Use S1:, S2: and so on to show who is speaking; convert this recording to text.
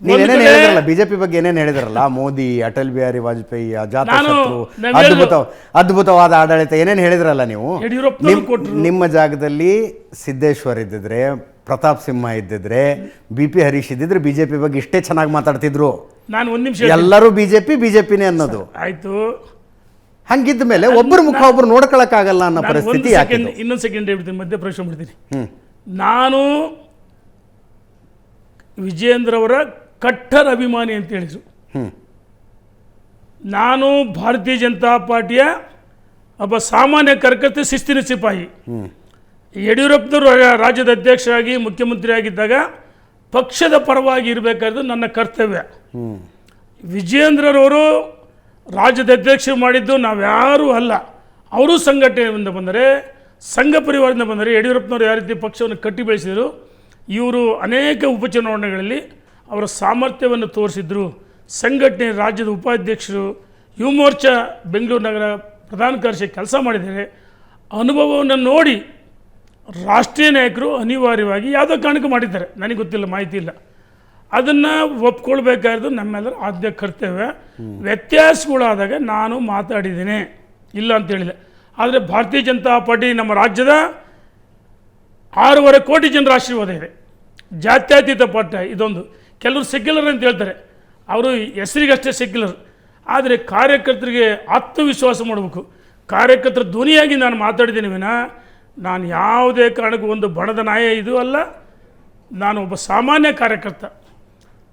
S1: ನೀವೇನೇನು ಹೇಳಿದ್ರಲ್ಲ ಬಿಜೆಪಿ ಬಗ್ಗೆ ಏನೇನು ಹೇಳಿದ್ರಲ್ಲ ಮೋದಿ ಅಟಲ್ ಬಿಹಾರಿ ವಾಜಪೇಯಿ ಅದ್ಭುತ ಅದ್ಭುತವಾದ ಆಡಳಿತ ಏನೇನು ಹೇಳಿದ್ರಲ್ಲ ನೀವು. ನಿಮ್ಮ ಜಾಗದಲ್ಲಿ ಸಿದ್ದೇಶ್ವರ್ ಇದ್ದಿದ್ರೆ ಪ್ರತಾಪ್ ಸಿಂಹ ಇದ್ದಿದ್ರೆ ಬಿ ಪಿ ಹರೀಶ್ ಇದ್ದಿದ್ರೆ ಬಿಜೆಪಿ ಬಗ್ಗೆ ಇಷ್ಟೇ ಚೆನ್ನಾಗಿ ಮಾತಾಡ್ತಿದ್ರು.
S2: ನಾನು ಒಂದು ನಿಮಿಷ
S1: ಎಲ್ಲರೂ ಬಿಜೆಪಿ ಬಿಜೆಪಿನೇ ಅನ್ನೋದು.
S2: ಆಯ್ತು.
S1: ಹಂಗಿದ್ದ ಮೇಲೆ ಒಬ್ಬರು ಮುಖ ಒಬ್ರು ನೋಡ್ಕೊಳಕ್ಕಾಗಲ್ಲ ಅನ್ನೋ
S2: ನಾನು
S1: ಪರಿಸ್ಥಿತಿ
S2: ಇನ್ನೊಂದು ಸೆಕೆಂಡ್ ಹೇಳ್ಬಿಡ್ತೀನಿ ಮಧ್ಯೆ ಪ್ರಶ್ನೆ ಮಾಡ್ತೀನಿ. ನಾನು ವಿಜಯೇಂದ್ರ ಅವರ ಕಟ್ಟರ್ ಅಭಿಮಾನಿ ಅಂತ ಹೇಳಿದರು. ನಾನು ಭಾರತೀಯ ಜನತಾ ಪಾರ್ಟಿಯ ಒಬ್ಬ ಸಾಮಾನ್ಯ ಕಾರ್ಯಕರ್ತ ಶಿಸ್ತಿನ ಸಿಪಾಯಿ. ಯಡಿಯೂರಪ್ಪನವರು ರಾಜ್ಯದ ಅಧ್ಯಕ್ಷರಾಗಿ, ಮುಖ್ಯಮಂತ್ರಿ ಆಗಿದ್ದಾಗ ಪಕ್ಷದ ಪರವಾಗಿ ಇರಬೇಕಾದ್ರೆ ನನ್ನ ಕರ್ತವ್ಯ. ವಿಜಯೇಂದ್ರರವರು ರಾಜ್ಯದ ಅಧ್ಯಕ್ಷರು ಮಾಡಿದ್ದು ನಾವ್ಯಾರೂ ಅಲ್ಲ. ಅವರು ಸಂಘಟನೆಯಿಂದ ಬಂದರೆ, ಸಂಘ ಪರಿವಾರದಿಂದ ಬಂದರೆ ಯಡಿಯೂರಪ್ಪನವರು ಯಾವ ರೀತಿ ಪಕ್ಷವನ್ನು ಕಟ್ಟಿ ಬೆಳೆಸಿದರು, ಇವರು ಅನೇಕ ಉಪಚುನಾವಣೆಗಳಲ್ಲಿ ಅವರ ಸಾಮರ್ಥ್ಯವನ್ನು ತೋರಿಸಿದ್ರು. ಸಂಘಟನೆ ರಾಜ್ಯದ ಉಪಾಧ್ಯಕ್ಷರು ಯುವ ಮೋರ್ಚಾ ಬೆಂಗಳೂರು ನಗರ ಪ್ರಧಾನ ಕಾರ್ಯದರ್ಶಿ ಕೆಲಸ ಮಾಡಿದ್ದಾರೆ. ಅನುಭವವನ್ನು ನೋಡಿ ರಾಷ್ಟ್ರೀಯ ನಾಯಕರು ಅನಿವಾರ್ಯವಾಗಿ ಯಾವುದೋ ಕಾರಣಕ್ಕೆ ಮಾಡಿದ್ದಾರೆ. ನನಗೆ ಗೊತ್ತಿಲ್ಲ ಮಾಹಿತಿ ಇಲ್ಲ. ಅದನ್ನು ಒಪ್ಕೊಳ್ಬೇಕಾದ್ದು ನಮ್ಮೆಲ್ಲರ ಆದ್ಯ ಕರ್ತವ್ಯ. ವ್ಯತ್ಯಾಸಗಳಾದಾಗ ನಾನು ಮಾತಾಡಿದ್ದೇನೆ. ಇಲ್ಲ ಅಂತ ಹೇಳಿದೆ ಆದರೆ ಭಾರತೀಯ ಜನತಾ ಪಾರ್ಟಿ ನಮ್ಮ ರಾಜ್ಯದ ಆರೂವರೆ ಕೋಟಿ ಜನರ ಆಶೀರ್ವಾದ ಇದೆ. ಜಾತ್ಯತೀತ ಪಟ್ಟ ಇದೊಂದು. ಕೆಲವರು ಸೆಕ್ಯುಲರ್ ಅಂತ ಹೇಳ್ತಾರೆ. ಅವರು ಹೆಸರಿಗಷ್ಟೇ ಸೆಕ್ಯುಲರ್ ಆದರೆ ಕಾರ್ಯಕರ್ತರಿಗೆ ಆತ್ಮವಿಶ್ವಾಸ ಮಾಡಬೇಕು. ಕಾರ್ಯಕರ್ತರ ಧ್ವನಿಯಾಗಿ ನಾನು ಮಾತಾಡಿದ್ದೀನಿ ವಿನ. ನಾನು ಯಾವುದೇ ಕಾರಣಕ್ಕೂ ಒಂದು ಬಣದ ನಾಯ ಇದು ಅಲ್ಲ. ನಾನು ಒಬ್ಬ ಸಾಮಾನ್ಯ ಕಾರ್ಯಕರ್ತ.